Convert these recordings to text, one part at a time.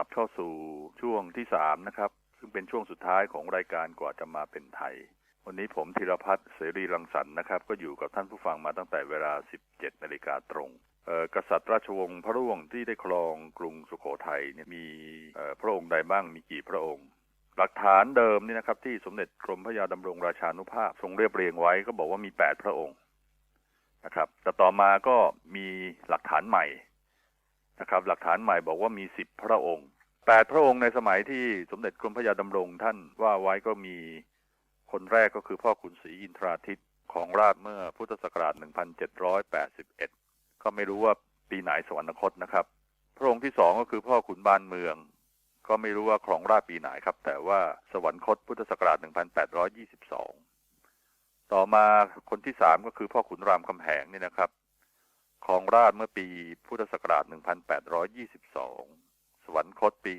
ลับเข้าสู่ช่วงที่สามนะครับ ซึ่งเป็นช่วงสุดท้ายของรายการกว่าจะมาเป็นไทย วันนี้ผมธีรพัฒน์เสรีรังสรรค์นะครับ ก็อยู่กับท่านผู้ฟังมาตั้งแต่เวลา 17นาฬิกาตรงกษัตริย์ราชวงศ์พระร่วงที่ได้ครองกรุงสุโขทัยเนี่ยมีพระองค์ใดบ้างมีกี่พระองค์ หลักฐานเดิมนี่นะครับ ที่สมเด็จกรมพระยาดำรงราชานุภาพทรงเรียบเรียงไว้ก็บอกว่ามีแปดพระองค์นะครับ แต่ต่อมาก็มีหลักฐานใหม่ นะครับ หลักฐานใหม่บอกว่ามีสิบพระองค์แปดพระองค์ในสมัยที่สมเด็จกรมพระยาดำรงท่านว่าไว้ก็มีคนแรกก็คือพ่อขุนศรีอินทราทิตของราชเมื่อพุทธศักราช 1781 ก็ไม่รู้ว่าปีไหนสวรรคตนะครับ พระองค์ที่สองก็คือพ่อขุนบานเมือง ก็ไม่รู้ว่าครองราชปีไหนครับ แต่ว่าสวรรคตพุทธศักราช 1822 ต่อมาคนที่สามก็คือพ่อขุนรามคำแหงนี่นะครับ องราชเมื่อปีพุทธศักราช 1822วรรคตปี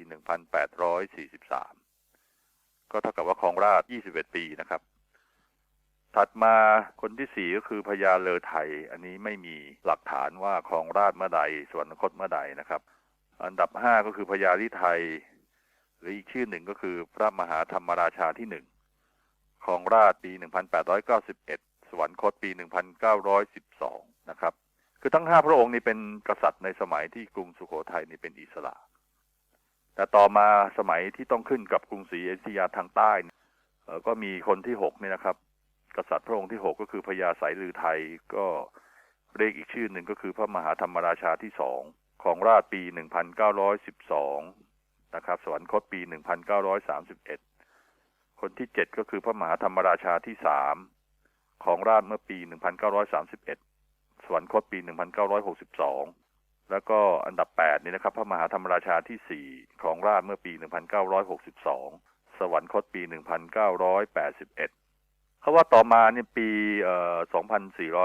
1843 ก็เท่ากับว่าครองราช 21 ปีนะครับ ถัดมาคนที่สี่ก็คือพญาเลอไทย อันนี้ไม่มีหลักฐานว่าครองราชเมื่อใด สวรรคตเมื่อใดนะครับ อันดับห้าก็คือพญาลิไทย หรืออีกชื่อหนึ่งก็คือพระมหาธรรมราชาที่หนึ่งครองราชปี 1891 สวรรคตปี 1912 นะครับ คือทั้งห้าพระองค์นี้เป็นกษัตริย์ในสมัยที่กรุงสุโขทัยนี่เป็นอิสระ แต่ต่อมาสมัยที่ต้องขึ้นกับกรุงศรีอยุธยาทางใต้ก็มีคนที่หกนี่นะครับ กษัตริย์พระองค์ที่หกก็คือพญาสายลือไทยก็เรียกอีกชื่อหนึ่งก็คือพระมหาธรรมราชาที่สองของราชปีหนึ่งพันเก้าร้อยสิบสองนะครับ สวรรคตปีหนึ่งพันเก้าร้อยสามสิบเอ็ดคนที่เจ็ดก็คือพระมหาธรรมราชาที่สามของราชเมื่อปีหนึ่งพันเก้าร้อยสามสิบเอ็ด วรรคตปีหนึ่งพันเก้าร้อยหกสิบสองแล้วก็อันดับ 8 นี่นะครับพระมหาธรรมราชาที่ 4 ของราชเมื่อปี 1962 สวรรคตปี 1981 เขาว่าต่อมาเนี่ยปี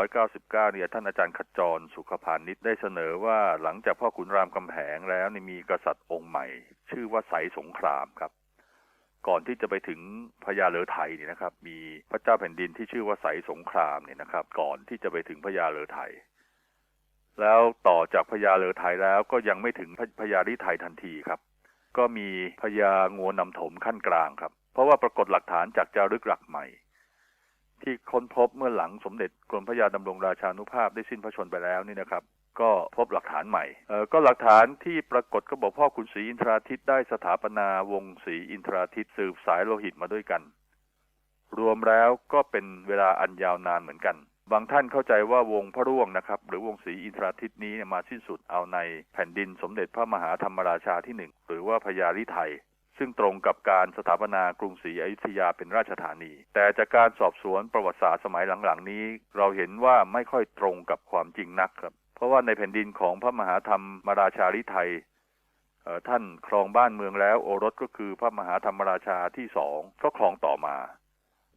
2499 เนี่ยท่านอาจารย์ขจรสุขพานิชได้เสนอว่าหลังจากพ่อขุนรามคำแหงแล้วนี่มีกษัตริย์องค์ใหม่ ชื่อว่าไสสงครามครับก่อนที่จะไปถึงพญาเลอไทยนี่นะครับ มีพระเจ้าแผ่นดินที่ชื่อว่าไสสงครามเนี่ยนะครับ ก่อนที่จะไปถึงพญาเลอไทย แล้วต่อจากพญาเลอไทยแล้วก็ยังไม่ถึงพญาลิไทยทันทีครับ ก็มีพญางัวนำถมขั้นกลางครับ เพราะว่าปรากฏหลักฐานจากจารึกหลักใหม่ ที่ค้นพบเมื่อหลังสมเด็จกรมพระยาดำรงราชานุภาพได้สิ้นพระชนไปแล้วนี่นะครับ ก็พบหลักฐานใหม่เออก็หลักฐานที่ปรากฏก็บอกพ่อขุนศรีอินทราทิตได้สถาปนาวงศรีอินทราทิตสืบสายโลหิตมาด้วยกัน รวมแล้วก็เป็นเวลาอันยาวนานเหมือนกัน บางท่านเข้าใจว่าวงพระร่วงนะครับ หรือวงศรีอินทราทิตนี้มาสิ้นสุดเอาในแผ่นดินสมเด็จพระมหาธรรมราชาที่หนึ่งหรือว่าพญาลิไทยซึ่งตรงกับการสถาปนากรุงศรีอยุธยาเป็นราชธานี แต่จากการสอบสวนประวัติศาสตร์สมัยหลังๆนี้ เราเห็นว่าไม่ค่อยตรงกับความจริงนักครับ เพราะว่าในแผ่นดินของพระมหาธรรมราชาลิไทยท่านครองบ้านเมืองแล้วโอรสก็คือพระมหาธรรมราชาที่สองก็ครองต่อมา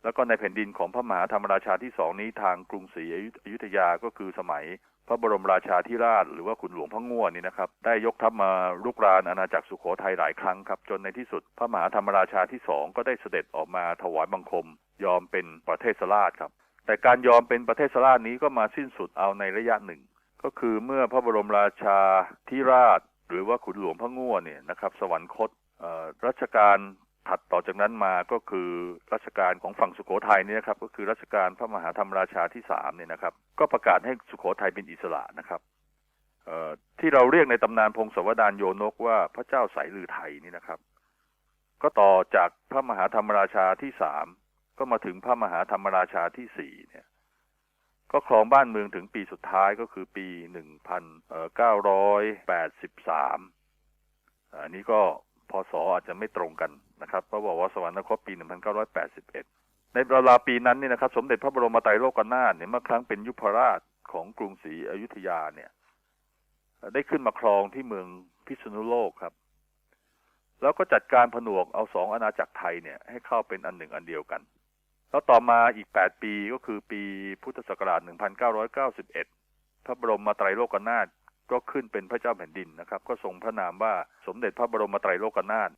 แล้วก็ในแผ่นดินของพระมหาธรรมราชาที่สองนี้ทางกรุงศรีอยุธยาก็คือสมัย พระบรมราชาธิราช หรือว่าขุนหลวงพระง่วนนี่นะครับ ได้ยกทัพมาลุกรานอาณาจักรสุโขทัยหลายครั้งครับจนในที่สุด พระมหาธรรมราชาที่สองก็ได้เสด็จออกมาถวายบังคม ยอมเป็นประเทศสลาดครับ แต่การยอมเป็นประเทศสลาดนี้ก็มาสิ้นสุดเอาในระยะหนึ่ง ก็คือเมื่อพระบรมราชาธิราช หรือว่าขุนหลวงพระง่วนเนี่ยนะครับ สวรรคตรัชกาล ถัดต่อจากนั้นมาก็คือรัชกาลของฝั่งสุโขทัยนี่นะครับก็คือรัชกาลพระมหาธรรมราชาที่สามเนี่ยนะครับ ก็ประกาศให้สุโขทัยเป็นอิสระนะครับที่เราเรียกในตำนานพงศาวดารโยนกว่าพระเจ้าสายลือไทยนี่นะครับ ก็ต่อจากพระมหาธรรมราชาที่สามก็มาถึงพระมหาธรรมราชาที่สี่เนี่ย ก็ครองบ้านเมืองถึงปีสุดท้ายก็คือปีหนึ่งพันเก้าร้อยแปดสิบสามอันนี้ก็พศอาจจะไม่ตรงกัน นะครับพระบอกว่าสวรรคตปี 1981 ในเวลาปีนั้นนี่นะครับ สมเด็จพระบรมไตรโลกนาถเนี่ยเมื่อครั้งเป็นยุพราชของกรุงศรีอยุธยาเนี่ย ได้ขึ้นมาครองที่เมืองพิษณุโลกครับ แล้วก็จัดการผนวกเอาสองอาณาจักรไทยเนี่ย ให้เข้าเป็นอันหนึ่งอันเดียวกัน แล้วต่อมาอีก 8 ปีก็คือปีพุทธศักราช 1991 พระบรมไตรโลกนาถก็ขึ้นเป็นพระเจ้าแผ่นดินนะครับ ก็ทรงพระนามว่าสมเด็จพระบรมไตรโลกนาถ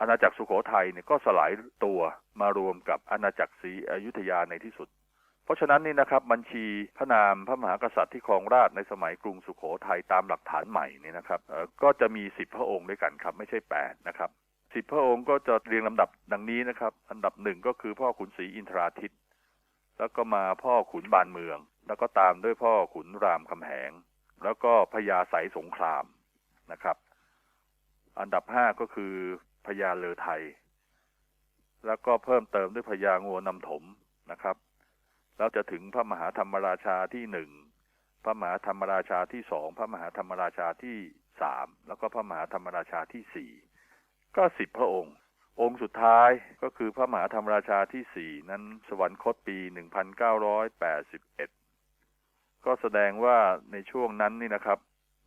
อาณาจักรสุโขทัยเนี่ยก็สลายตัวมารวมกับอาณาจักรศรีอยุธยาในที่สุด เพราะฉะนั้นนี่นะครับบัญชีพระนามพระมหากษัตริย์ที่ครองราชในสมัยกรุงสุโขทัยตามหลักฐานใหม่นี่นะครับก็จะมีสิบพระองค์ด้วยกันครับไม่ใช่แปดนะครับสิบพระองค์ก็จะเรียงลำดับดังนี้นะครับ อันดับหนึ่งก็คือพ่อขุนศรีอินทราทิตแล้วก็มาพ่อขุนบานเมือง แล้วก็ตามด้วยพ่อขุนรามคำแหง แล้วก็พญาไสสงครามนะครับ อันดับห้าก็คือ พญาเลอไทย แล้วก็เพิ่มเติมด้วยพญางัวนำถมนะครับ แล้วจะถึงพระมหาธรรมราชาที่หนึ่งพระมหาธรรมราชาที่สองพระมหาธรรมราชาที่สามแล้วก็พระมหาธรรมราชาที่สี่ก็สิบพระองค์ องค์สุดท้ายก็คือพระมหาธรรมราชาที่สี่นั้นสวรรคตปีหนึ่งพันเก้าร้อยแปดสิบเอ็ดก็แสดงว่าในช่วงนั้นนี่นะครับ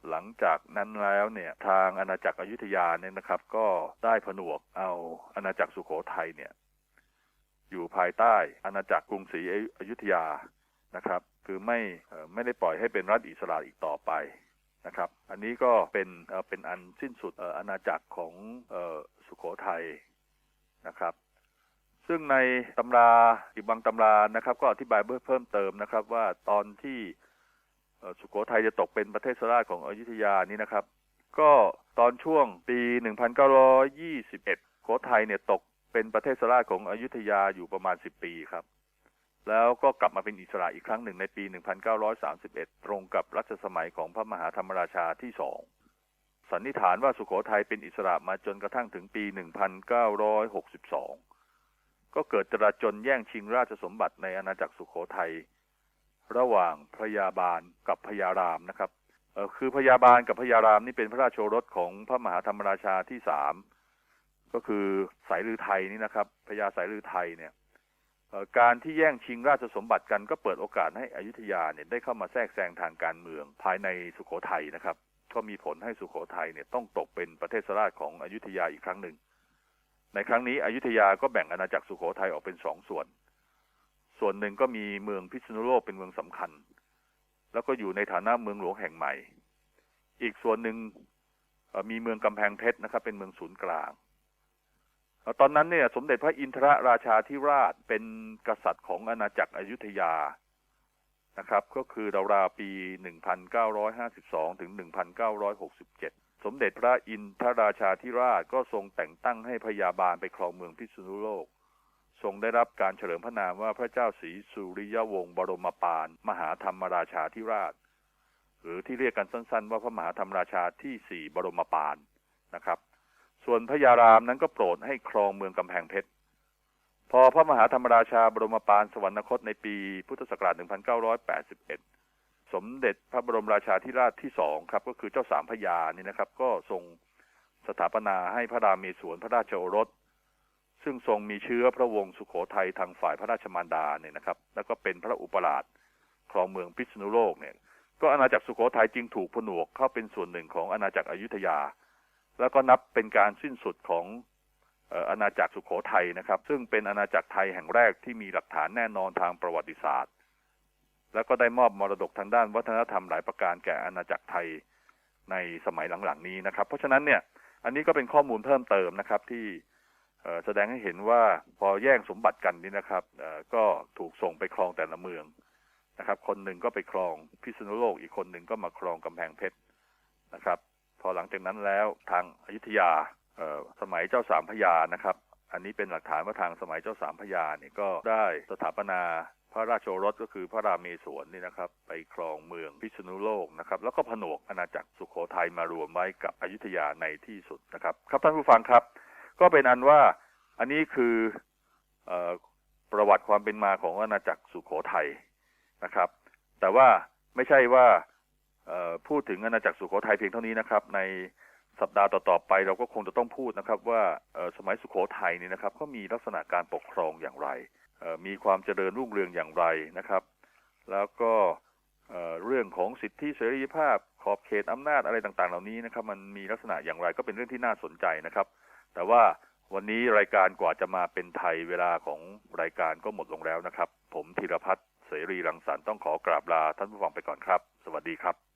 หลังจากนั้นแล้วเนี่ยทางอาณาจักรอยุธยาเนี่ยนะครับ ก็ได้ผนวกเอาอาณาจักรสุขโขทัยเนี่ยอยู่ภายใต้อาณาจักรกรุงศรีอยุธยานะครับ คือไม่ไม่ได้ปล่อยให้เป็นรัฐอิสระอีกต่อไปนะครับ อันนี้ก็เป็นเป็นอันสิ้นสุดอาณาจักรของสุขโขทัยนะครับ ซึ่งในตำราอีกบางตำรานะครับ ก็อธิบายเพิ่มเติมนะครับ ว่าตอนที่ สุโขทัยจะตกเป็นประเทศสราชของอยุธยานี้นะครับ ก็ตอนช่วงปี 1921สโขทัยเนี่ยตกเป็นประเทศสราชของอยุธยาอยู่ประมาณสิบปีครับ แล้วก็กลับมาเป็นอิสระอีกครั้งหนึ่งในปี 1931 ตรงกับรัชสมัยของพระมหาธรรมราชาที่สองสันนิษฐานว่าสุโขทัยเป็นอิสระมาจนกระทั่งถึงปี 1962 ก็เกิดจราจนแย่งชิงราชสมบัติในอาณาจักรสุโขทัย ระหว่างพระยาบาลกับพญารามนะครับคือพญาบาลกับพญารามนี่เป็นพระราชโอรสของพระมหาธรรมราชาที่สามก็คือสายลือไทยนี่นะครับพญาสายลือไทยเนี่ยการที่แย่งชิงราชสมบัติกันก็เปิดโอกาสให้อยุธยาเนี่ยได้เข้ามาแทรกแซงทางการเมืองภายในสุขโขทัยนะครับ ก็มีผลให้สุขโขทัยเนี่ยต้องตกเป็นประเทศราชของอยุธยาอีกครั้งหนึ่งในครั้งนี้อยุธยาก็แบ่งอาณาจักรสุขโขทัยออกเป็นสองส่วน ส่วนหนึ่งก็มีเมืองพิษณุโลกเป็นเมืองสำคัญ แล้วก็อยู่ในฐานะเมืองหลวงแห่งใหม่ อีกส่วนหนึ่งมีเมืองกำแพงเพชรนะครับ เป็นเมืองศูนย์กลางตอนนั้นเนี่ย สมเด็จพระอินทรราชาธิราชเป็นกษัตริย์ของอาณาจักรอยุธยานะครับ ก็คือราวๆปี 1952 ถึง 1967 สมเด็จพระอินทรราชาธิราชก็ทรงแต่งตั้งให้พยาบาลไปครองเมืองพิษณุโลก ทรงได้รับการเฉลิมพระนามว่าพระเจ้าศรีสุริยวงศ์บรมปานมหาธรรมราชาธิราช หรือที่เรียกกันสั้น ๆ ว่าพระมหาธรรมราชาที่สี่บรมปานนะครับ ส่วนพระยารามนั้นก็โปรดให้ครองเมืองกำแพงเพชรพอพระมหาธรรมราชาบรมปานสวรรคตในปีพุทธศักราช 1981 สมเด็จพระบรมราชาธิราชที่สองครับ ก็คือเจ้าสามพญานี่นะครับ ก็ทรงสถาปนาให้พระรามเมศวรพระราชโอรส ซึ่งทรงมีเชื้อพระวงศ์สุขโขทัยทางฝ่ายพระราชมารดาเนี่ยนะครับ แล้วก็เป็นพระอุปราชครองเมืองพิษณุโลกเนี่ย ก็อาณาจักรสุขโขทัยจึงถูกผนวกเข้าเป็นส่วนหนึ่งของอาณาจักรอยุธยา แล้วก็นับเป็นการสิ้นสุดของอาณาจักรสุขโขทัยนะครับ ซึ่งเป็นอาณาจักรไทยแห่งแรกที่มีหลักฐานแน่นอนทางประวัติศาสตร์ แล้วก็ได้มอบมรดกทางด้านวัฒนธรรมหลายประการแก่อาณาจักรไทยในสมัยหลังๆนี้นะครับ เพราะฉะนั้นเนี่ย อันนี้ก็เป็นข้อมูลเพิ่มเติมนะครับที่ แสดงให้เห็นว่าพอแย่งสมบัติกันนี่นะครับก็ถูกส่งไปครองแต่ละเมืองนะครับ คนหนึ่งก็ไปครองพิษณุโลกอีกคนหนึ่งก็มาครองกำแพงเพชรนะครับ พอหลังจากนั้นแล้วทางอยุธยาสมัยเจ้าสามพยานะครับ อันนี้เป็นหลักฐานว่าทางสมัยเจ้าสามพยาเนี่ยก็ได้สถาปนาพระราชโอรสก็คือพระราเมศวรนี่นะครับ ไปครองเมืองพิษณุโลกนะครับ แล้วก็ผนวกอาณาจักรสุขโขทัยมารวมไว้กับอยุธยาในที่สุดนะครับ ครับท่านผู้ฟังครับ ก็เป็นอันว่าอันนี้คืออประวัติความเป็นมาของอาณาจักรสุขโขทัยนะครับ แต่ว่าไม่ใช่ว่าพูดถึงอาณาจักรสุโขทัยเพียงเท่านี้นะครับ ในสัปดาห์ต่อๆไป เราก็คงจะต้องพูดนะครับ ว่าสมัยสุโขทัยนี่นะครับก็มีลักษณะการปกครองอย่างไรมีความเจริญรุ่งเรืองอย่างไรนะครับ แล้วก็เรื่องของสิทธิเสรีภาพขอบเขตอำนาจอะไรต่างๆ เหล่านี้นะครับ มันมีลักษณะอย่างไรก็เป็นเรื่องที่น่าสนใจนะครับ แต่ว่าวันนี้รายการกว่าจะมาเป็นไทยเวลาของรายการก็หมดลงแล้วนะครับ ผมธีรพัฒน์เสรีรังสรรค์ต้องขอกราบลาท่านผู้ฟังไปก่อนครับ สวัสดีครับ